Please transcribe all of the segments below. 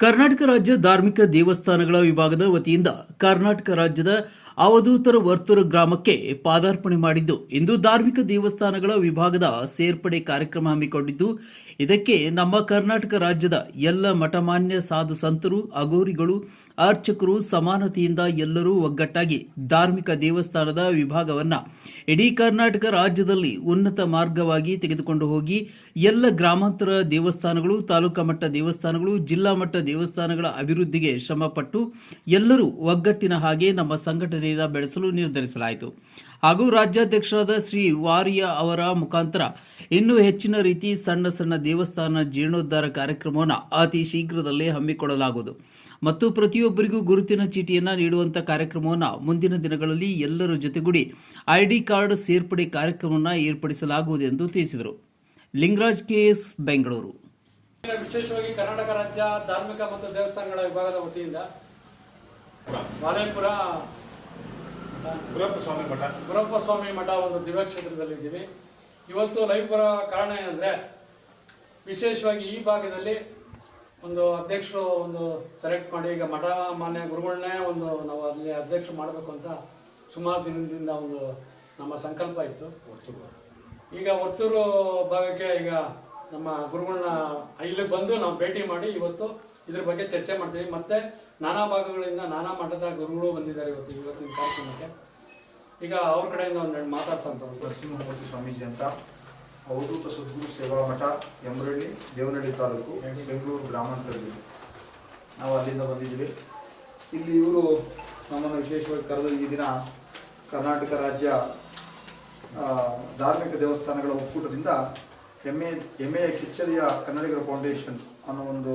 ಕರ್ನಾಟಕ ರಾಜ್ಯ ಧಾರ್ಮಿಕ ದೇವಸ್ಥಾನಗಳ ವಿಭಾಗದ ವತಿಯಿಂದ ಕರ್ನಾಟಕ ರಾಜ್ಯದ ಅವಧೂತರ ವರ್ತೂರು ಗ್ರಾಮಕ್ಕೆ ಪಾದಾರ್ಪಣೆ ಮಾಡಿದ್ದು, ಇಂದು ಧಾರ್ಮಿಕ ದೇವಸ್ಥಾನಗಳ ವಿಭಾಗದ ಸೇರ್ಪಡೆ ಕಾರ್ಯಕ್ರಮ ಹಮ್ಮಿಕೊಂಡಿದ್ದು, ಇದಕ್ಕೆ ನಮ್ಮ ಕರ್ನಾಟಕ ರಾಜ್ಯದ ಎಲ್ಲ ಮಠಮಾನ್ಯ ಸಾಧು ಸಂತರು ಅಗೋರಿಗಳು ಅರ್ಚಕರು ಸಮಾನತೆಯಿಂದ ಎಲ್ಲರೂ ಒಗ್ಗಟ್ಟಾಗಿ ಧಾರ್ಮಿಕ ದೇವಸ್ಥಾನದ ವಿಭಾಗವನ್ನು ಇಡೀ ಕರ್ನಾಟಕ ರಾಜ್ಯದಲ್ಲಿ ಉನ್ನತ ಮಾರ್ಗವಾಗಿ ತೆಗೆದುಕೊಂಡು ಹೋಗಿ ಎಲ್ಲ ಗ್ರಾಮಾಂತರ ದೇವಸ್ಥಾನಗಳು, ತಾಲೂಕಾ ಮಟ್ಟ ದೇವಸ್ಥಾನಗಳು, ಜಿಲ್ಲಾ ಮಟ್ಟ ದೇವಸ್ಥಾನಗಳ ಅಭಿವೃದ್ಧಿಗೆ ಶ್ರಮಪಟ್ಟು ಎಲ್ಲರೂ ಒಗ್ಗಟ್ಟಿನ ಹಾಗೆ ನಮ್ಮ ಸಂಘಟನೆಯಿಂದ ಬೆಳೆಸಲು ನಿರ್ಧರಿಸಲಾಯಿತು. ಹಾಗೂ ರಾಜ್ಯಾಧ್ಯಕ್ಷರಾದ ಶ್ರೀ ವಾರಿಯ ಅವರ ಮುಖಾಂತರ ಇನ್ನೂ ಹೆಚ್ಚಿನ ರೀತಿ ಸಣ್ಣ ಸಣ್ಣ ದೇವಸ್ಥಾನ ಜೀರ್ಣೋದ್ಧಾರ ಕಾರ್ಯಕ್ರಮವನ್ನು ಅತಿ ಶೀಘ್ರದಲ್ಲೇ ಹಮ್ಮಿಕೊಳ್ಳಲಾಗುವುದು. ಮತ್ತು ಪ್ರತಿಯೊಬ್ಬರಿಗೂ ಗುರುತಿನ ಚೀಟಿಯನ್ನು ನೀಡುವಂತ ಕಾರ್ಯಕ್ರಮವನ್ನು ಮುಂದಿನ ದಿನಗಳಲ್ಲಿ ಎಲ್ಲರ ಜೊತೆಗೂಡಿ ಐಡಿ ಕಾರ್ಡ್ ಸೇರ್ಪಡೆ ಕಾರ್ಯಕ್ರಮವನ್ನು ಏರ್ಪಡಿಸಲಾಗುವುದು ಎಂದು ತಿಳಿಸಿದರು. Lingaraj K S Bengaluru. ವಿಶೇಷವಾಗಿ ಕರ್ನಾಟಕ ರಾಜ್ಯ ಧಾರ್ಮಿಕ ಮತ್ತು ದೇವಸ್ಥಾನಗಳ ವಿಭಾಗದ ವತಿಯಿಂದ ಬಾಲೇಪುರ ಗುರಪ್ಪ ಸ್ವಾಮಿ ಮಠ. ಗುರಪ್ಪ ಸ್ವಾಮಿ ಮಠ ಒಂದು ದಿವ್ಯಕ್ಷೇತ್ರದಲ್ಲಿ ಇದ್ದೀವಿ. ಇವತ್ತು ಲೈವ್ ಬರೋ ಕಾರಣ ಏನಂದ್ರೆ ವಿಶೇಷವಾಗಿ ಈ ಭಾಗದಲ್ಲಿ ಒಂದು ಅಧ್ಯಕ್ಷರು ಒಂದು ಸೆಲೆಕ್ಟ್ ಮಾಡಿ ಈಗ ಮಠ ಮಾನ್ಯ ಗುರುಗಳನ್ನೇ ಒಂದು ನಾವು ಅಲ್ಲಿ ಅಧ್ಯಕ್ಷ ಮಾಡಬೇಕು ಅಂತ ಸುಮಾರು ದಿನದಿಂದ ಒಂದು ನಮ್ಮ ಸಂಕಲ್ಪ ಇತ್ತು. ಈಗ ವರ್ತೂರು ಭಾಗಕ್ಕೆ ಈಗ ನಮ್ಮ ಗುರುಗಳನ್ನ ಇಲ್ಲಿಗೆ ಬಂದು ನಾವು ಭೇಟಿ ಮಾಡಿ ಇವತ್ತು ಇದ್ರ ಬಗ್ಗೆ ಚರ್ಚೆ ಮಾಡ್ತೀವಿ. ಮತ್ತೆ ನಾನಾ ಭಾಗಗಳಿಂದ ನಾನಾ ಮಠದ ಗುರುಗಳು ಬಂದಿದ್ದಾರೆ ಇವತ್ತು ಇವತ್ತಿನ ಕಾರ್ಯಕ್ರಮಕ್ಕೆ. ಈಗ ಅವ್ರ ಕಡೆಯಿಂದ ಒಂದೆರಡು ಮಾತಾಡ್ಸಂತ ಸ್ವಾಮೀಜಿ ಅಂತ. ಅವಧೂತ ಸದ್ಗುರು ಸೇವಾ ಮಠ ಯಮರಳ್ಳಿ ದೇವನಹಳ್ಳಿ ತಾಲೂಕು, ಬೆಂಗಳೂರು ಗ್ರಾಮಾಂತರ ಜಿಲ್ಲೆ ನಾವು ಅಲ್ಲಿಂದ ಬಂದಿದ್ದೀವಿ. ಇಲ್ಲಿ ಇವರು ನಮ್ಮನ್ನು ವಿಶೇಷವಾಗಿ ಕರೆದು ಈ ದಿನ ಕರ್ನಾಟಕ ರಾಜ್ಯ ಧಾರ್ಮಿಕ ದೇವಸ್ಥಾನಗಳ ಒಕ್ಕೂಟದಿಂದ ಎಮ್ಮೆ, ಎಮ್ಮೆಯ ಕಿಚ್ಚರಿಯ ಕನ್ನಡಿಗರ ಫೌಂಡೇಶನ್ ಅನ್ನೋ ಒಂದು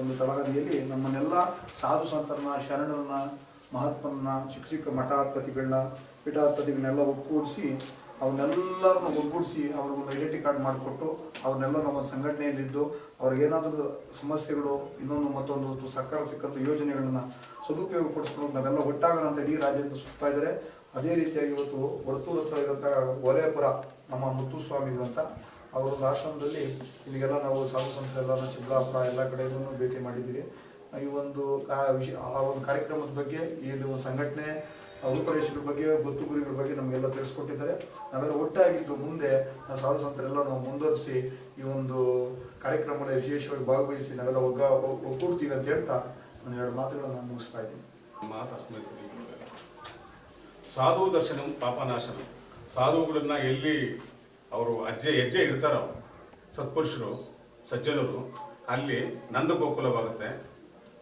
ಒಂದು ತಳಹದಿಯಲ್ಲಿ ನಮ್ಮನ್ನೆಲ್ಲ ಸಾಧು ಸಂತರನ್ನ ಶರಣರನ್ನ ಮಹಾತ್ಮನ ಚಿಕ್ಕ ಚಿಕ್ಕ ಮಠಾಧಿಪತಿಗಳನ್ನ, ಪೀಠಾಧಿಪತಿಗಳನ್ನೆಲ್ಲ ಒಕ್ಕೂಡಿಸಿ ಅವನ್ನೆಲ್ಲರನ್ನು ಒಗ್ಗೂಡಿಸಿ ಅವ್ರಿಗೊಂದು ಐಡೆಂಟಿ ಕಾರ್ಡ್ ಮಾಡಿಕೊಟ್ಟು ಅವ್ರನ್ನೆಲ್ಲ ನಾವೊಂದು ಸಂಘಟನೆಯಲ್ಲಿದ್ದು ಅವ್ರಿಗೇನಾದರೂ ಸಮಸ್ಯೆಗಳು, ಇನ್ನೊಂದು ಮತ್ತೊಂದು ಸರ್ಕಾರ ಸಿಕ್ಕಂಥ ಯೋಜನೆಗಳನ್ನು ಸದುಪಯೋಗ ಪಡಿಸ್ಕೊಂಡು ನಾವೆಲ್ಲ ಒಟ್ಟಾಗೋಣ ಅಂತ ಇಡೀ ರಾಜ್ಯದಿಂದ ಸುತ್ತಾ ಇದ್ದಾರೆ ಅದೇ ರೀತಿಯಾಗಿ ಇವತ್ತು ವರ್ತೂರ್ ಹತ್ರ ಇರುವಂಥ ಒಲೆಪುರ ನಮ್ಮ ಮುತ್ತುಸ್ವಾಮಿ ಅಂತ ಅವರ ಆಶ್ರಮದಲ್ಲಿ ಇಲ್ಲಿಗೆಲ್ಲ ನಾವು ಸಾಧು ಸಂತರೆಲ್ಲ ಚಿಕ್ಕಬಳ್ಳಾಪುರ ಎಲ್ಲ ಕಡೆಗೂ ಭೇಟಿ ಮಾಡಿದ್ದೀವಿ. ಈ ಒಂದು ಕಾ- ವಿಷಯ ಆ ಒಂದು ಕಾರ್ಯಕ್ರಮದ ಬಗ್ಗೆ ಇಲ್ಲಿ ಒಂದು ಸಂಘಟನೆ ರೂಪರೇಷೆಗಳ ಬಗ್ಗೆ ಗೊತ್ತು ಗುರಿಗಳ ಬಗ್ಗೆ ನಮಗೆಲ್ಲ ತಿಳಿಸ್ಕೊಟ್ಟಿದ್ದಾರೆ. ನಾವೆಲ್ಲ ಒಟ್ಟಾಗಿದ್ದು ಮುಂದೆ ನಾವು ಸಾಧು ಸಂತರೆಲ್ಲ ನಾವು ಮುಂದುವರಿಸಿ ಈ ಒಂದು ಕಾರ್ಯಕ್ರಮದಲ್ಲಿ ವಿಶೇಷವಾಗಿ ಭಾಗವಹಿಸಿ ನಾವೆಲ್ಲ ಒಗ್ಗ ಒಗ್- ಒಗ್ಗೂಡ್ತೀವಿ ಅಂತ ಹೇಳ್ತಾ ನಾನು ಎರಡು ಮಾತುಗಳನ್ನು ನಾನು ಮುಗಿಸ್ತಾ ಇದ್ದೀನಿ. ಸಾಧು ದರ್ಶನ ಪಾಪನಾಶನ. ಸಾಧುಗಳನ್ನ ಎಲ್ಲಿ ಅವರು ಅಜ್ಜೆ, ಹೆಜ್ಜೆ ಇಡ್ತಾರೋ, ಸತ್ಪುರುಷರು, ಸಜ್ಜನರು, ಅಲ್ಲಿ ನಂದಗೋಕುಲವಾಗುತ್ತೆ.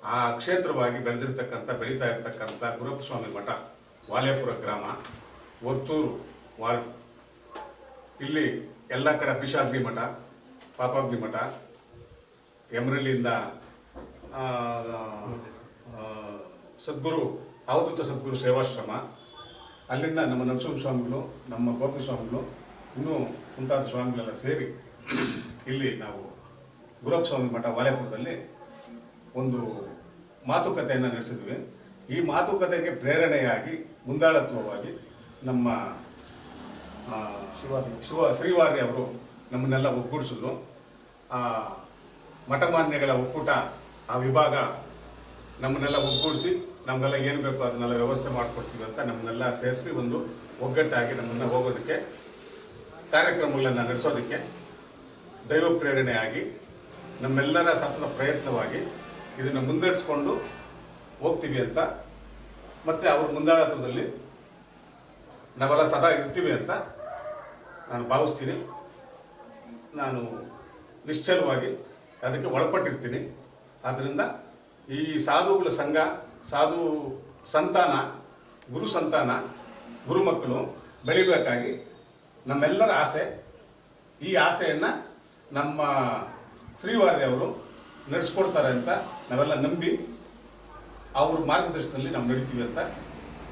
ಆ ಕ್ಷೇತ್ರವಾಗಿ ಬೆಳೆದಿರ್ತಕ್ಕಂಥ, ಬೆಳೀತಾ ಇರ್ತಕ್ಕಂಥ ಗುರುಪ್ಪ ಸ್ವಾಮಿ ಮಠ. ವಾಲೇಪುರ ಗ್ರಾಮ ಒತ್ತೂರು ವಾಲ್ ಇಲ್ಲಿ ಎಲ್ಲ ಕಡೆ ಪಿಶಾಗ್ನಿ ಮಠ ಪಾಪಾಗ್ನಿ ಮಠ ಆ, ಸದ್ಗುರು ಅವಧೂತ ಸದ್ಗುರು ಸೇವಾಶ್ರಮ ಅಲ್ಲಿಂದ ನಮ್ಮ ನರಸಿಂಹ ಸ್ವಾಮಿಗಳು ನಮ್ಮ ಗೋಪಿ ಸ್ವಾಮಿಗಳು ಇನ್ನೂ ಮುಂತಾದ ಸ್ವಾಮಿಗಳೆಲ್ಲ ಸೇರಿ ಇಲ್ಲಿ ನಾವು ಗುರಪ್ಪ ಸ್ವಾಮಿ ಮಠ ವಾಲೆಪುರದಲ್ಲಿ ಒಂದು ಮಾತುಕತೆಯನ್ನು ನಡೆಸಿದ್ವಿ. ಈ ಮಾತುಕತೆಗೆ ಪ್ರೇರಣೆಯಾಗಿ ಮುಂದಾಳತ್ವವಾಗಿ ನಮ್ಮ ಆ, ಶಿವಾದಿ. ಶಿವ ಶ್ರೀವಾರಿ ಅವರು ನಮ್ಮನ್ನೆಲ್ಲ ಒಗ್ಗೂಡಿಸಿದ್ರು ಆ ಮಠಮಾನ್ಯಗಳ ಒಕ್ಕೂಟ ಆ ವಿಭಾಗ ನಮ್ಮನ್ನೆಲ್ಲ ಒಗ್ಗೂಡಿಸಿ ನಮಗೆಲ್ಲ ಏನು ಬೇಕೋ ಅದನ್ನೆಲ್ಲ ವ್ಯವಸ್ಥೆ ಮಾಡಿಕೊಡ್ತೀವಿ ಅಂತ ನಮ್ಮನ್ನೆಲ್ಲ ಸೇರಿಸಿ ಒಂದು ಒಗ್ಗಟ್ಟಾಗಿ ನಮ್ಮನ್ನ ಹೋಗೋದಕ್ಕೆ ಕಾರ್ಯಕ್ರಮಗಳನ್ನು ನಡೆಸೋದಕ್ಕೆ ದೈವ ಪ್ರೇರಣೆಯಾಗಿ ನಮ್ಮೆಲ್ಲರ ಸತತ ಪ್ರಯತ್ನವಾಗಿ ಇದನ್ನು ಮುಂದುವರಿಸ್ಕೊಂಡು ಹೋಗ್ತೀವಿ ಅಂತ, ಮತ್ತೆ ಅವ್ರ ಮುಂದಾಳತ್ವದಲ್ಲಿ ನಾವೆಲ್ಲ ಸದಾ ಇರ್ತೀವಿ ಅಂತ ನಾನು ಭಾವಿಸ್ತೀನಿ. ನಾನು ನಿಶ್ಚಲವಾಗಿ ಅದಕ್ಕೆ ಒಳಪಟ್ಟಿರ್ತೀನಿ. ಆದ್ದರಿಂದ ಈ ಸಾಧುಗಳ ಸಂಘ, ಸಾಧು ಸಂತಾನ, ಗುರು ಸಂತಾನ, ಗುರು ಮಕ್ಕಳು ಬೆಳಿಬೇಕಾಗಿ ನಮ್ಮೆಲ್ಲರ ಆಸೆ, ಈ ಆಸೆಯನ್ನು ನಮ್ಮ ಶ್ರೀವಾರಿ ಅವರು ನಡೆಸ್ಕೊಡ್ತಾರೆ ಅಂತ ನಾವೆಲ್ಲ ನಂಬಿ ಅವ್ರ ಮಾರ್ಗದರ್ಶನದಲ್ಲಿ ನಾವು ನಡೀತೀವಿ ಅಂತ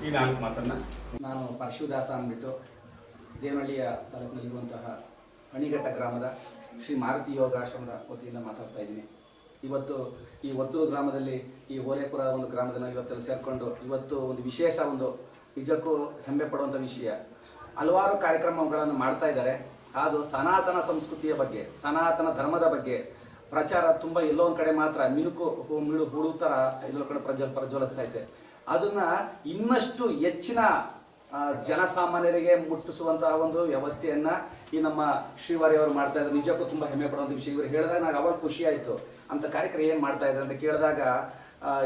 ಈ ನಾಲ್ಕು ಮಾತನ್ನು. ನಾನು ಪರಶುದಾಸ ಅಂದ್ಬಿಟ್ಟು ದೇವನಹಳ್ಳಿಯ ತಾಲೂಕಿನಲ್ಲಿರುವಂತಹ ಅಣಿಘಟ್ಟ ಗ್ರಾಮದ ಶ್ರೀ ಮಾರುತಿ ಯೋಗಾಶ್ರಮದ ವತಿಯಿಂದ ಮಾತಾಡ್ತಾ ಇದ್ದೀನಿ. ಇವತ್ತು ಈ ಒತ್ತೂರು ಗ್ರಾಮದಲ್ಲಿ ಈ ಹೋರೇಪುರ ಒಂದು ಗ್ರಾಮದಲ್ಲಿ ಇವತ್ತೆಲ್ಲ ಸೇರಿಕೊಂಡು ಇವತ್ತು ಒಂದು ವಿಶೇಷ ಒಂದು ನಿಜಕ್ಕೂ ಹೆಮ್ಮೆ ಪಡುವಂಥ ವಿಷಯ. ಹಲವಾರು ಕಾರ್ಯಕ್ರಮಗಳನ್ನು ಮಾಡ್ತಾ ಇದ್ದಾರೆ. ಅದು ಸನಾತನ ಸಂಸ್ಕೃತಿಯ ಬಗ್ಗೆ, ಸನಾತನ ಧರ್ಮದ ಬಗ್ಗೆ ಪ್ರಚಾರ ತುಂಬಾ ಎಲ್ಲೋ ಒಂದ್ ಕಡೆ ಮಾತ್ರ ಮಿನುಕು ಹು- ಮಿಳು ಹುಳು ತರ ಎಲ್ಲೋ ಕಡೆ ಪ್ರಜ್ವಲ್ ಪ್ರಜ್ವಲಿಸ್ತಾ ಇದೆ ಅದನ್ನ ಇನ್ನಷ್ಟು ಹೆಚ್ಚಿನ ಜನಸಾಮಾನ್ಯರಿಗೆ ಮುಟ್ಟಿಸುವಂತಹ ಒಂದು ವ್ಯವಸ್ಥೆಯನ್ನ ಈ ನಮ್ಮ ಶ್ರೀವಾರಿ ಅವರು ಮಾಡ್ತಾ ಇದ್ದಾರೆ. ನಿಜಕ್ಕೂ ತುಂಬಾ ಹೆಮ್ಮೆ ಪಡುವಂಥ ವಿಷಯ. ಇವರು ಹೇಳಿದಾಗ ನನಗೆ ಅವಾಗ ಖುಷಿ ಆಯಿತು. ಅಂತ ಕಾರ್ಯಕ್ರಮ ಏನು ಮಾಡ್ತಾ ಇದ್ದಾರೆ ಅಂತ ಕೇಳಿದಾಗ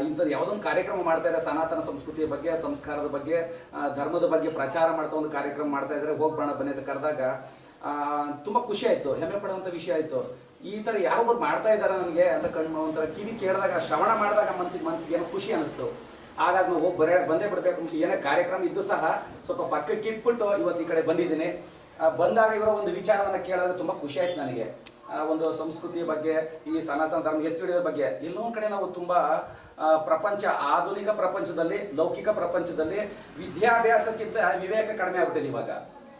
ಇಂಥದ್ದು ಯಾವುದೋ ಒಂದು ಕಾರ್ಯಕ್ರಮ ಮಾಡ್ತಾ ಇದ್ದಾರೆ. ಸನಾತನ ಸಂಸ್ಕೃತಿಯ ಬಗ್ಗೆ, ಸಂಸ್ಕಾರದ ಬಗ್ಗೆ ಧರ್ಮದ ಬಗ್ಗೆ ಪ್ರಚಾರ ಮಾಡ್ತಾ ಒಂದು ಕಾರ್ಯಕ್ರಮ ಮಾಡ್ತಾ ಇದ್ದಾರೆ. ಹೋಗ್ಬಾಣ ಬನ್ನಿ ಅಂತ ಕರೆದಾಗ ತುಂಬ ಖುಷಿ ಆಯಿತು. ಹೆಮ್ಮೆ ಪಡುವಂತ ವಿಷಯ ಆಯ್ತು. ಈ ತರ ಯಾರೊಬ್ಬರು ಮಾಡ್ತಾ ಇದ್ದಾರೆ ನನಗೆ ಅಂತ ಕಣ್ಣು ಒಂಥರ ಕಿವಿ ಕೇಳಿದಾಗ, ಶ್ರವಣ ಮಾಡಿದಾಗ ಮನ್ಸಿಗೆ ಮನಸ್ಸಿಗೆ ಏನೋ ಖುಷಿ ಅನಿಸ್ತು ಹಾಗಾಗಿ ನಾವು ಹೋಗಿ ಬರೇ ಬಂದೇ ಬಿಡ್ಬೇಕು ಅಂತ ಏನೇ ಕಾರ್ಯಕ್ರಮ ಇದ್ದು ಸಹ ಸ್ವಲ್ಪ ಪಕ್ಕಕ್ಕೆ ಇಟ್ಬಿಟ್ಟು ಇವತ್ತು ಈ ಕಡೆ ಬಂದಿದ್ದೀನಿ. ಬಂದಾಗ ಇವರ ಒಂದು ವಿಚಾರವನ್ನ ಕೇಳಿದಾಗ ತುಂಬಾ ಖುಷಿ ಆಯ್ತು ನನಗೆ. ಒಂದು ಸಂಸ್ಕೃತಿಯ ಬಗ್ಗೆ, ಈ ಸನಾತನ ಧರ್ಮ ಎತ್ತಿ ಹಿಡಿಯೋದ್ರ ಬಗ್ಗೆ. ಎಲ್ಲೋ ಒಂದ್ ಕಡೆ ನಾವು ತುಂಬಾ ಪ್ರಪಂಚ, ಆಧುನಿಕ ಪ್ರಪಂಚದಲ್ಲಿ, ಲೌಕಿಕ ಪ್ರಪಂಚದಲ್ಲಿ ವಿದ್ಯಾಭ್ಯಾಸಕ್ಕಿಂತ ವಿವೇಕ ಕಡಿಮೆ ಆಗ್ಬಿಟ್ಟಿದೆ ಇವಾಗ.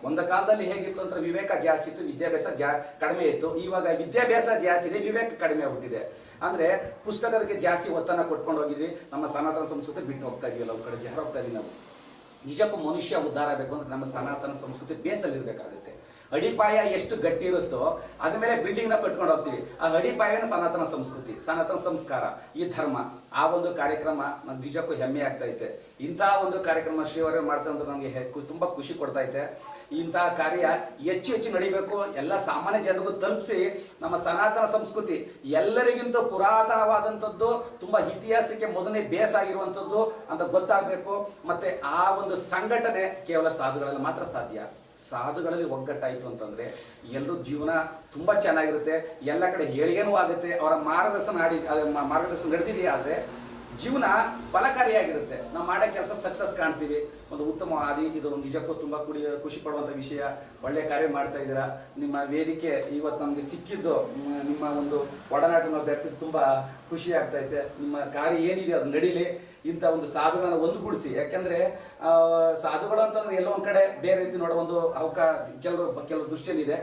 ಒಂದು ಕಾಲದಲ್ಲಿ ಹೇಗಿತ್ತು ಅಂದ್ರೆ ವಿವೇಕ ಜಾಸ್ತಿ ಇತ್ತು, ವಿದ್ಯಾಭ್ಯಾಸ ಜಾ, ಕಡಿಮೆ ಇತ್ತು. ಇವಾಗ ವಿದ್ಯಾಭ್ಯಾಸ ಜಾಸ್ತಿ ಇದೆ, ವಿವೇಕ ಕಡಿಮೆ ಆಗ್ಬಿಟ್ಟಿದೆ. ಅಂದ್ರೆ ಪುಸ್ತಕದಕ್ಕೆ ಜಾಸ್ತಿ ಒತ್ತನ್ನ ಕೊಟ್ಕೊಂಡು ಹೋಗಿದ್ವಿ. ನಮ್ಮ ಸನಾತನ ಸಂಸ್ಕೃತಿ ಬಿಟ್ಟು ಹೋಗ್ತಾ ಇದೀವಲ್ಲ ಒಂದು ಕಡೆ ಜಾರ ಹೋಗ್ತಾ ಇದೀವಿ ನಾವು. ನಿಜಕ್ಕೂ ಮನುಷ್ಯ ಉದ್ಧಾರ ಆಗಬೇಕು ಅಂದ್ರೆ ನಮ್ಮ ಸನಾತನ ಸಂಸ್ಕೃತಿ ಬೇಸಲ್ಲಿ ಇರಬೇಕಾಗುತ್ತೆ. ಅಡಿಪಾಯ ಎಷ್ಟು ಗಟ್ಟಿ ಇರುತ್ತೋ ಅದ್ರ ಮೇಲೆ ಬಿಲ್ಡಿಂಗ್ನ ಕಟ್ಕೊಂಡು ಹೋಗ್ತೀವಿ. ಆ ಅಡಿಪಾಯನ ಸನಾತನ ಸಂಸ್ಕೃತಿ, ಸನಾತನ ಸಂಸ್ಕಾರ, ಈ ಧರ್ಮ. ಆ ಒಂದು ಕಾರ್ಯಕ್ರಮ ನನ್ಗೆ ನಿಜಕ್ಕೂ ಹೆಮ್ಮೆ ಆಗ್ತಾ ಐತೆ. ಇಂತಹ ಒಂದು ಕಾರ್ಯಕ್ರಮ ಶ್ರೀವರ್ಯ ಮಾಡ್ತಾರೆ ಅಂತ ನನಗೆ ತುಂಬ ಖುಷಿ ಕೊಡ್ತಾ ಐತೆ. ಇಂತಹ ಕಾರ್ಯ ಹೆಚ್ಚು ಹೆಚ್ಚು ನಡಿಬೇಕು. ಎಲ್ಲ ಸಾಮಾನ್ಯ ಜನರಿಗೂ ತಲುಪಿಸಿ ನಮ್ಮ ಸನಾತನ ಸಂಸ್ಕೃತಿ ಎಲ್ಲರಿಗಿಂತ ಪುರಾತನವಾದಂಥದ್ದು, ತುಂಬ ಇತಿಹಾಸಕ್ಕೆ ಮೊದಲನೇ ಬೇಸ್ ಆಗಿರುವಂಥದ್ದು ಅಂತ ಗೊತ್ತಾಗಬೇಕು. ಮತ್ತೆ ಆ ಒಂದು ಸಂಘಟನೆ ಕೇವಲ ಸಾಧುಗಳಲ್ಲಿ ಮಾತ್ರ ಸಾಧ್ಯ. ಸಾಧುಗಳಲ್ಲಿ ಒಗ್ಗಟ್ಟಾಯಿತು ಅಂತಂದ್ರೆ ಎಲ್ಲರೂ ಜೀವನ ತುಂಬಾ ಚೆನ್ನಾಗಿರುತ್ತೆ. ಎಲ್ಲ ಕಡೆ ಹೇಳಿಗೆನೂ ಆಗುತ್ತೆ. ಅವರ ಮಾರ್ಗದರ್ಶನ ಆಡಿ ಮಾರ್ಗದರ್ಶನ ನಡೆದಿದೆ ಆದ್ರೆ ಜೀವನ ಫಲಕಾರಿಯಾಗಿರುತ್ತೆ ನಾವು ಮಾಡೋ ಕೆಲಸ ಸಕ್ಸಸ್ ಕಾಣ್ತೀವಿ. ಒಂದು ಉತ್ತಮ ಹಾದಿ ಇದು ನಿಜಕ್ಕೂ ತುಂಬ ಕುಡಿ, ಖುಷಿ ಪಡುವಂಥ ವಿಷಯ. ಒಳ್ಳೆ ಕಾರ್ಯ ಮಾಡ್ತಾ ಇದ್ದೀರಾ. ನಿಮ್ಮ ವೇದಿಕೆ ಇವತ್ತು ನಮಗೆ ಸಿಕ್ಕಿದ್ದು ನಿಮ್ಮ ಒಂದು ಒಡನಾಟ ನಾವು ತುಂಬ ತುಂಬಾ ಖುಷಿ ಆಗ್ತೈತೆ ನಿಮ್ಮ ಕಾರ್ಯ ಏನಿದೆ ಅದು ನಡೀಲಿ. ಇಂಥ ಒಂದು ಸಾಧುಗಳನ್ನ ಒಂದುಗೂಡಿಸಿ. ಯಾಕೆಂದರೆ ಸಾಧುಗಳು ಅಂತಂದ್ರೆ ಎಲ್ಲೋ ಒಂದು ಕಡೆ ಬೇರೆ ರೀತಿ ನೋಡೋ ಒಂದು ಅವಕಾಶ, ಕೆಲವರು ಕೆಲವು ದೃಷ್ಟಿಯಲ್ಲಿದೆ.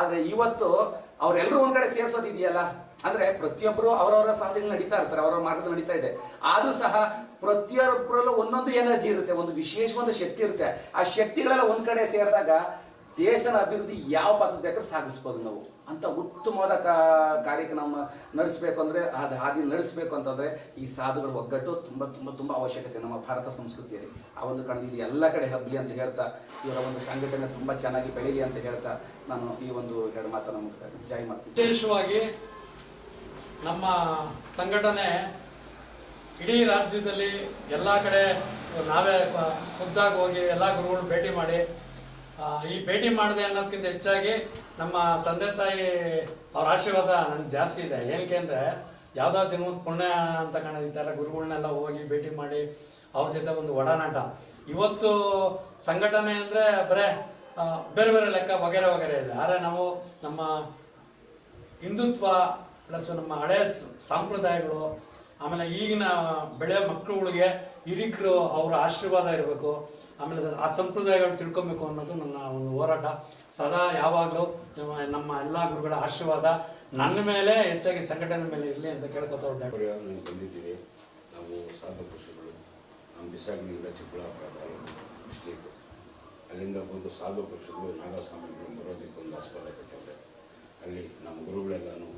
ಆದರೆ ಇವತ್ತು ಅವರೆಲ್ಲರೂ ಒಂದು ಕಡೆ ಸೇರ್ಸೋದು ಇದೆಯಲ್ಲ ಅಂದ್ರೆ ಪ್ರತಿಯೊಬ್ಬರು ಅವರವರ ಸಾಧನೆ ನಡೀತಾ ಇರ್ತಾರೆ, ಅವರವರ ಮಾರ್ಗದಲ್ಲಿ ನಡೀತಾ ಇದೆ. ಆದ್ರೂ ಸಹ ಪ್ರತಿಯೊಬ್ಬರಲ್ಲೂ ಒಂದೊಂದು ಎನರ್ಜಿ ಇರುತ್ತೆ, ಒಂದು ವಿಶೇಷವಾದ ಶಕ್ತಿ ಇರುತ್ತೆ. ಆ ಶಕ್ತಿಗಳೆಲ್ಲ ಒಂದ್ ಕಡೆ ಸೇರಿದಾಗ ದೇಶದ ಅಭಿವೃದ್ಧಿ ಯಾವ ಪದ ಬೇಕಾದ್ರೆ ಸಾಗಿಸ್ಬೋದು ನಾವು. ಅಂತ ಉತ್ತಮವಾದ ಕಾ- ಕಾರ್ಯಕ್ರಮ ನಡೆಸಬೇಕು ಅಂದ್ರೆ ಅದು ಹಾದಿ ನಡೆಸಬೇಕು ಅಂತಂದ್ರೆ ಈ ಸಾಧುಗಳ ಒಗ್ಗಟ್ಟು ತುಂಬಾ ತುಂಬಾ ತುಂಬಾ ಅವಶ್ಯಕತೆ ನಮ್ಮ ಭಾರತ ಸಂಸ್ಕೃತಿಯಲ್ಲಿ. ಆ ಒಂದು ಕಾರಣ ಇದು ಎಲ್ಲ ಕಡೆ ಹಬ್ಬಲಿ ಅಂತ ಹೇಳ್ತಾ, ಇವರ ಒಂದು ಸಂಘಟನೆ ತುಂಬಾ ಚೆನ್ನಾಗಿ ಬೆಳೀಲಿ ಅಂತ ಹೇಳ್ತಾ ನಾನು ಈ ಒಂದು ಎರಡು ಮಾತನ್ನು ಮುಗಿಸ್ತಾ ಇದ್ದೀನಿ. ಜೈ ಮಾಡ್ತೀನಿ ವಿಶೇಷವಾಗಿ ನಮ್ಮ ಸಂಘಟನೆ ಇಡೀ ರಾಜ್ಯದಲ್ಲಿ ಎಲ್ಲ ಕಡೆ ನಾವೇ ಖುದ್ದಾಗಿ ಹೋಗಿ ಎಲ್ಲ ಗುರುಗಳು ಭೇಟಿ ಮಾಡಿ ಈ ಭೇಟಿ ಮಾಡಿದೆ ಅನ್ನೋದಕ್ಕಿಂತ ಹೆಚ್ಚಾಗಿ ನಮ್ಮ ತಂದೆ ತಾಯಿ ಅವ್ರ ಆಶೀರ್ವಾದ ನನ್ಗೆ ಜಾಸ್ತಿ ಇದೆ. ಏನಕ್ಕೆ ಅಂದರೆ ಯಾವುದೋ ಜನ್ಮದ ಪುಣ್ಯ ಅಂತ ಥರ ಗುರುಗಳನ್ನೆಲ್ಲ ಹೋಗಿ ಭೇಟಿ ಮಾಡಿ ಅವ್ರ ಜೊತೆ ಒಂದು ಒಡನಾಟ. ಇವತ್ತು ಸಂಘಟನೆ ಅಂದರೆ ಬರೇ ಬೇರೆ ಬೇರೆ ಲೆಕ್ಕ ವಗೇರೆ ವಗೇರೆ ಇದೆ. ಆದರೆ ನಾವು ನಮ್ಮ ಹಿಂದುತ್ವ ಪ್ಲಸ್ ನಮ್ಮ ಹಳೆ ಸಂಪ್ರದಾಯಗಳು, ಆಮೇಲೆ ಈಗಿನ ಬೆಳೆ ಮಕ್ಕಳುಗಳಿಗೆ ಹಿರಿಕರು ಅವರ ಆಶೀರ್ವಾದ ಇರಬೇಕು. ಆಮೇಲೆ ಆ ಸಂಪ್ರದಾಯಗಳು ತಿಳ್ಕೊಬೇಕು ಅನ್ನೋದು ನನ್ನ ಒಂದು ಹೋರಾಟ. ಸದಾ ಯಾವಾಗಲೂ ನಮ್ಮ ನಮ್ಮ ಎಲ್ಲ ಗುರುಗಳ ಆಶೀರ್ವಾದ ನನ್ನ ಮೇಲೆ, ಹೆಚ್ಚಾಗಿ ಸಂಘಟನೆ ಮೇಲೆ ಇರಲಿ ಅಂತ ಕೇಳ್ಕೊತಾ ಬಂದಿದ್ದೀವಿ. ನಾವು ಸಾಧು ಪುರುಷಗಳು ನಮ್ಮ ಬಿಸಾಗಿನಿಂದ ಚಿಕ್ಕಬಳ್ಳಾಪುರ ತಾಲೂಕು ಅಲ್ಲಿಂದ ಬಂದು ಸಾಧು ಪುರುಷಗಳು ನಾಗಸ್ವಾಮಿಗಳು ಬರೋದಕ್ಕೆ ಒಂದು ಆಸ್ಪದ ಕೊಟ್ಟಿದ್ದಾರೆ. ಅಲ್ಲಿ ನಮ್ಮ ಗುರುಗಳೆಲ್ಲನೂ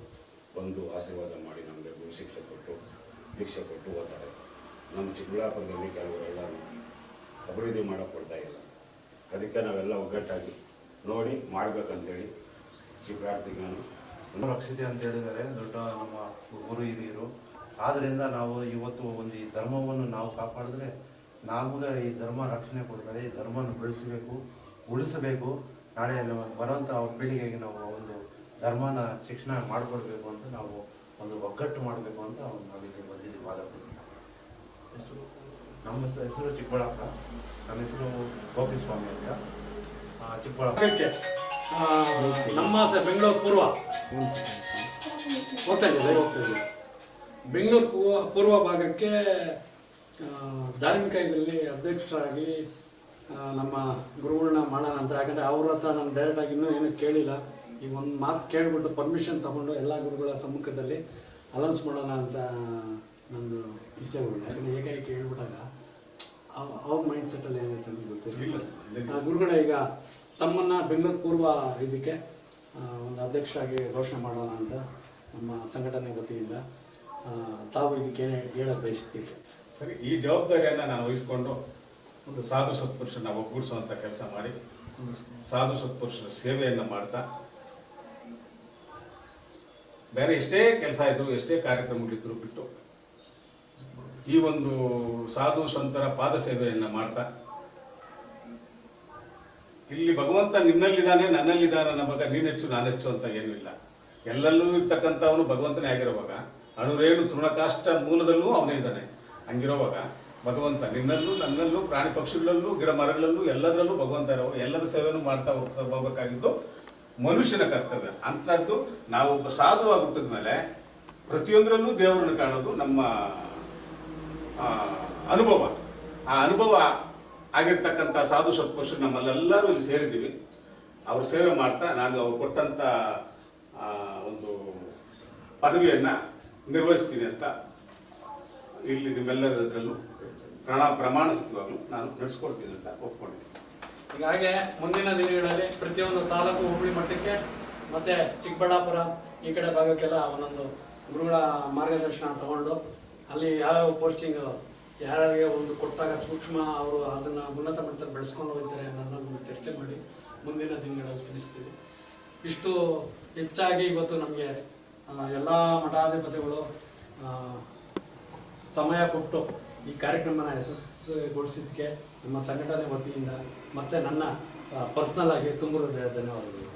ಆಶೀರ್ವಾದ ಮಾಡಿ ನಮಗೆ ಗುರು ಶಿಕ್ಷೆ ಕೊಟ್ಟು, ಭಿಕ್ಷೆ ಕೊಟ್ಟು ಹೋಗ್ತಾರೆ ನಮ್ಮ ಚಿಕ್ಕಬಳ್ಳಾಪುರದಲ್ಲಿ ಕೆಲವರೆಲ್ಲ ಅಭಿವೃದ್ಧಿ ಮಾಡೋಕೆ ಕೊಡ್ತಾ ಇಲ್ಲ. ಅದಕ್ಕೆ ನಾವೆಲ್ಲ ಒಗ್ಗಟ್ಟಾಗಿ ನೋಡಿ ಮಾಡಬೇಕಂತೇಳಿ ಈ ಪ್ರಾರ್ಥಿಗಳನ್ನು ರಕ್ಷಿತೆ ಅಂತ ಹೇಳಿದ್ದಾರೆ, ದೊಡ್ಡ ನಮ್ಮ ಗುರು ಹಿರಿಯರು. ಆದ್ದರಿಂದ ನಾವು ಇವತ್ತು ಒಂದು ಈ ಧರ್ಮವನ್ನು ನಾವು ಕಾಪಾಡಿದ್ರೆ ನಮಗೆ ಈ ಧರ್ಮ ರಕ್ಷಣೆ ಕೊಡ್ತಾರೆ, ಈ ಧರ್ಮನ ಬೆಳೆಸಬೇಕು, ಉಳಿಸಬೇಕು. ನಾಳೆ ಬರುವಂಥ ಪೀಳಿಗೆಗೆ ನಾವು ಒಂದು ಧರ್ಮನ ಶಿಕ್ಷಣ ಮಾಡಿಕೊಡ್ಬೇಕು ಅಂತ ನಾವು ಒಂದು ಒಗ್ಗಟ್ಟು ಮಾಡಬೇಕು ಅಂತ ಒಂದು ನಾವಿಲ್ಲಿ ಬಂದಿದ್ದೀವಿ ಮಾದಪ್ಪನಿಗೆ ಹೆಸರು? ನಮ್ಮ ಹೆಸರು ಹೆಸರು ಚಿಕ್ಕಬಳ್ಳಾಪುರ. ನನ್ನ ಹೆಸರು ಗೋಪಿಸ್ವಾಮಿ ಅಂತ. ಆ, ಚಿಕ್ಕಬಳ್ಳಾಪುರ. ಭಾಗಕ್ಕೆ ಆ, ನಮ್ಮ ಆಸೆ ಬೆಂಗಳೂರು ಪೂರ್ವ. ಹೋಗ್ತಾ ಇದ್ದೀವಿ ಹೋಗ್ತಾ ಇದ್ದೀವಿ ಬೆಂಗಳೂರು ಪೂರ್ವ ಪೂರ್ವ ಭಾಗಕ್ಕೆ ಧಾರ್ಮಿಕ ಇದರಲ್ಲಿ ಅಧ್ಯಕ್ಷರಾಗಿ ನಮ್ಮ ಗುರುಗಳನ್ನ ಮಾಡೋಣ ಅಂತ. ಯಾಕಂದರೆ ಅವ್ರ ಹತ್ರ ನಾನು ಡೈರೆಕ್ಟಾಗಿ ಇನ್ನೂ ಏನೂ ಕೇಳಿಲ್ಲ. ಈಗ ಒಂದು ಮಾತು ಕೇಳಿಬಿಟ್ಟು ಪರ್ಮಿಷನ್ ತಗೊಂಡು ಎಲ್ಲ ಗುರುಗಳ ಸಮ್ಮುಖದಲ್ಲಿ ಅಲೌನ್ಸ್ ಮಾಡೋಣ ಅಂತ ನಂದು ಇಚ್ಛೆ ಹೋಗಿದೆ ಯಾಕಂದ್ರೆ ಹೇಗಾಗಿ ಹೇಳ್ಬಿಟ್ಟಾಗ ಅವ್- ಅವ್ರ ಮೈಂಡ್ ಸೆಟ್ಟಲ್ಲಿ ಏನಾಯ್ತು ಅಂತ ಗೊತ್ತಿಲ್ಲ. ಆ, ಗುರುಗಳ ಈಗ ತಮ್ಮನ್ನ ಬೆಂಗಳೂರು ಪೂರ್ವ ಇದಕ್ಕೆ ಒಂದು ಒಂದು ಅಧ್ಯಕ್ಷರಾಗಿ ಘೋಷಣೆ ಮಾಡೋಣ ಅಂತ ನಮ್ಮ ಸಂಘಟನೆ ವತಿಯಿಂದ ತಾವು ಇದಕ್ಕೆ ಹೇಳಕ್ಕೆ ಬಯಸ್ತೀವಿ ಸರಿ ಈ ಜವಾಬ್ದಾರಿಯನ್ನು ನಾನು ವಹಿಸ್ಕೊಂಡು ಒಂದು ಸಾಧು ಸತ್ಪುರುಷನ ಒಗ್ಗೂಡಿಸುವಂಥ ಕೆಲಸ ಮಾಡಿ ಸಾಧು ಸತ್ಪುರುಷರ ಸೇವೆಯನ್ನು ಮಾಡ್ತಾ ಬೇರೆ ಎಷ್ಟೇ ಕೆಲಸ ಇದ್ರು, ಎಷ್ಟೇ ಕಾರ್ಯಕ್ರಮಗಳಿದ್ರು ಬಿಟ್ಟು ಈ ಒಂದು ಸಾಧು ಸಂತರ ಪಾದ ಸೇವೆಯನ್ನು ಮಾಡ್ತಾ, ಇಲ್ಲಿ ಭಗವಂತ ನಿನ್ನಲ್ಲಿದ್ದಾನೆ, ನನ್ನಲ್ಲಿದ್ದಾನೆ ನಮ್ಮ ಬಗ್ಗೆ ನೀನೆಚ್ಚು, ನಾನೆಚ್ಚು ಅಂತ ಏನೂ ಇಲ್ಲ. ಎಲ್ಲಲ್ಲೂ ಇರ್ತಕ್ಕಂಥವನು ಭಗವಂತನೇ ಆಗಿರುವಾಗ, ಅಣುರೇಣು ತೃಣಕಾಷ್ಟ ಮೂಲದಲ್ಲೂ ಅವನೇ ಇದ್ದಾನೆ. ಹಂಗಿರುವಾಗ ಭಗವಂತ ನಿನ್ನಲ್ಲೂ, ನನ್ನಲ್ಲೂ, ಪ್ರಾಣಿ ಪಕ್ಷಿಗಳಲ್ಲೂ ಗಿಡ ಮರಗಳಲ್ಲೂ ಎಲ್ಲದರಲ್ಲೂ ಭಗವಂತ ಇರೋ ಎಲ್ಲರ ಸೇವೆಯನ್ನು ಮಾಡ್ತಾ ಹೋಗ್ತಾ ಹೋಗ್ಬೇಕಾಗಿದ್ದು ಮನುಷ್ಯನ ಕರ್ತವ್ಯ. ಅಂಥದ್ದು ನಾವು ಒಬ್ಬ ಸಾಧುವಾಗಿ ಹುಟ್ಟಿದ ಮೇಲೆ ಪ್ರತಿಯೊಂದರಲ್ಲೂ ದೇವರನ್ನು ಕಾಣೋದು ನಮ್ಮ ಅನುಭವ. ಆ ಅನುಭವ ಆಗಿರ್ತಕ್ಕಂಥ ಸಾಧು ಸತ್ಪುರುಷರು ನಮ್ಮಲ್ಲೆಲ್ಲರೂ ಇಲ್ಲಿ ಸೇರಿದ್ದೀವಿ. ಅವ್ರ ಸೇವೆ ಮಾಡ್ತಾ ನಾನು ಅವ್ರು ಕೊಟ್ಟಂತ ಆ, ಒಂದು ಪದವಿಯನ್ನ ನಿರ್ವಹಿಸ್ತೀನಿ ಅಂತ ಇಲ್ಲಿ ನಿಮ್ಮೆಲ್ಲರದ್ರಲ್ಲೂ ಪ್ರಣ ಪ್ರಮಾಣ ಸತ್ವಾಗಲು ನಾನು ನಡೆಸ್ಕೊಡ್ತೀನಿ ಅಂತ ಒಪ್ಕೊಂಡಿದ್ದೀನಿ. ಹೀಗಾಗಿ ಮುಂದಿನ ದಿನಗಳಲ್ಲಿ ಪ್ರತಿಯೊಂದು ತಾಲೂಕು ಹೋಬಳಿ ಮಟ್ಟಕ್ಕೆ ಮತ್ತೆ ಚಿಕ್ಕಬಳ್ಳಾಪುರ ಈ ಕಡೆ ಭಾಗಕ್ಕೆಲ್ಲ ಒಂದೊಂದು ಗುರುಗಳ ಮಾರ್ಗದರ್ಶನ ತಗೊಂಡು ಅಲ್ಲಿ ಯಾವ್ಯಾವ ಪೋಸ್ಟಿಂಗ್ ಯಾರ್ಯಾರಿಗೆ ಒಂದು ಕೊಟ್ಟಾಗ ಸೂಕ್ಷ್ಮ ಅವರು ಅದನ್ನ ಉನ್ನತ ಮಟ್ಟದಲ್ಲಿ ಬೆಳೆಸ್ಕೊಂಡು ಹೋಗ್ತಾರೆ ಅನ್ನೋದನ್ನ ಚರ್ಚೆ ಮಾಡಿ ಮುಂದಿನ ದಿನಗಳಲ್ಲಿ ತಿಳಿಸ್ತೀವಿ. ಇಷ್ಟು ಹೆಚ್ಚಾಗಿ ಇವತ್ತು ನಮಗೆ ಎಲ್ಲ ಮಠಾಧಿಪತಿಗಳು ಸಮಯ ಕೊಟ್ಟು ಈ ಕಾರ್ಯಕ್ರಮನ ಯಶಸ್ವಿಗೊಳಿಸಿದ್ದಕ್ಕೆ ನಮ್ಮ ಸಂಘಟನೆ ವತಿಯಿಂದ ಮತ್ತು ನನ್ನ ಪರ್ಸ್ನಲ್ ಆಗಿ ತುಂಬ ಧನ್ಯವಾದಗಳು.